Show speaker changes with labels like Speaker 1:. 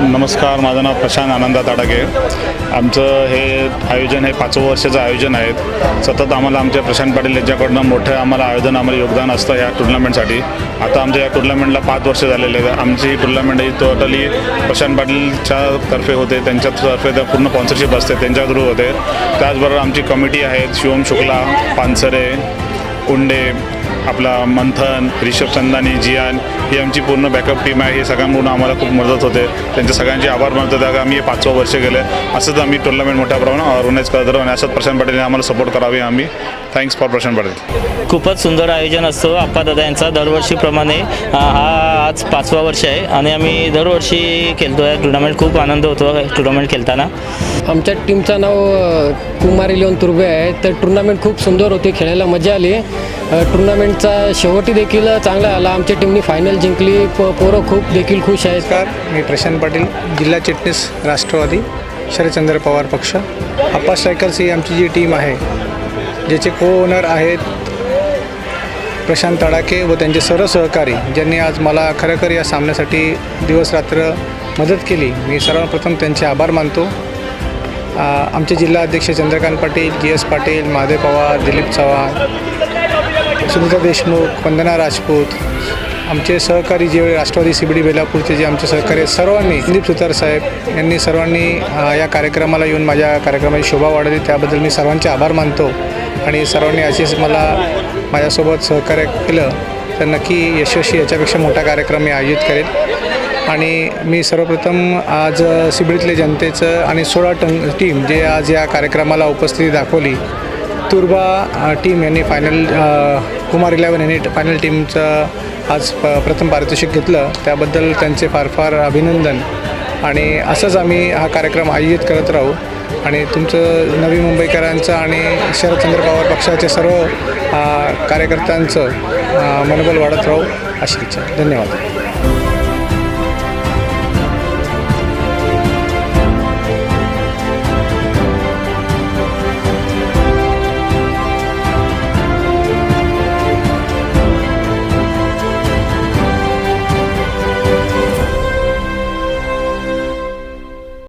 Speaker 1: नमस्कार माझं नाव प्रशांत आनंदा ताडगे आमचं हे आयोजन हे पाचवं वर्षाचं आयोजन आहे. सतत आम्हाला आमच्या प्रशांत पाटील यांच्याकडनं मोठं आम्हाला आयोजन आम्हाला योगदान असतं या टुर्नामेंटसाठी. आता आमच्या या टुर्नामेंटला पाच वर्ष झालेले आहेत. आमची ही टुर्नामेंट ही टोटली प्रशांत पाटीलच्या तर्फे होते. त्यांच्यातर्फे त्या पूर्ण स्पॉन्सरशिप असते. त्यांच्या थ्रू होते. त्याचबरोबर आमची कमिटी आहेत. शिवम शुक्ला पानसरे उंडे आपला मंथन रिषभ चंदानी जियान ही आमची पूर्ण बॅकअप टीम आहे. हे सगळ्यांकडून आम्हाला खूप मदत होते. त्यांचे सगळ्यांचे आभार मानतो. त्या आम्ही हे पाचवं वर्ष गेले. असंच आम्ही टुर्नामेंट मोठ्या प्रमाणात ऑर्गनाईज करत राहू. आणि असंच प्रशांत पाटीलने आम्हाला सपोर्ट करावे आम्ही. Thanks for Prashant Patil.
Speaker 2: खूपच सुंदर आयोजन असतो दादा यांचा दरवर्षीप्रमाणे. हा आज पाचवा वर्ष आहे. आणि आम्ही दरवर्षी खेळतो. आहे टुर्नामेंट खूप आनंद होतो टुर्नामेंट खेळताना.
Speaker 3: आमच्या टीमचं नाव कुमार इलेवन तुर्बे आहे. तर टुर्नामेंट खूप सुंदर होती. खेळायला मजा आली. टुर्नामेंटचा शेवटी देखील चांगला आला. आमच्या टीमनी फायनल जिंकली. प पोरं खूप देखील खुश आहेत.
Speaker 4: नमस्कार मी प्रशांत पाटील जिल्हा चिटणीस राष्ट्रवादी शरदचंद्र पवार पक्ष. अप्पा स्ट्रायकर्स ही आमची जी टीम आहे ज्याचे को ओनर आहेत प्रशांत तडाके व त्यांचे सर्व सहकारी ज्यांनी आज मला खरोखर या सामन्यासाठी दिवसरात्र मदत केली. मी सर्वप्रथम त्यांचे आभार मानतो. आमचे जिल्हा अध्यक्ष चंद्रकांत पाटील जी एस पाटील महादेव पवार दिलीप चव्हाण सुनीता देशमुख वंदना राजपूत आमचे सहकारी जे राष्ट्रवादी सी बेलापूरचे जे आमचे सहकारी सर्वांनी दिलीप सुतार साहेब यांनी सर्वांनी या कार्यक्रमाला येऊन माझ्या कार्यक्रमाची शोभा वाढवली. त्याबद्दल मी सर्वांचे आभार मानतो आणि सर्वांनी असेच मला माझ्यासोबत सहकार्य केलं तर नक्की यशस्वी याच्यापेक्षा मोठा कार्यक्रम मी आयोजित करेन. आणि मी सर्वप्रथम आज सिबडीतले जनतेचं आणि सोळा टं टीम जे आज या कार्यक्रमाला उपस्थिती दाखवली. तुर्बा टीम यांनी फायनल कुमार इलेवन यांनी फायनल टीमचं आज प प्रथम पारितोषिक घेतलं. त्याबद्दल त्यांचे फार फार अभिनंदन. आणि असंच आम्ही हा कार्यक्रम आयोजित करत राहू. आणि तुमचं नवी मुंबईकरांचं आणि शरदचंद्र पवार पक्षाचे सर्व कार्यकर्त्यांचं मनोबल वाढत राहू अशी इच्छा. धन्यवाद.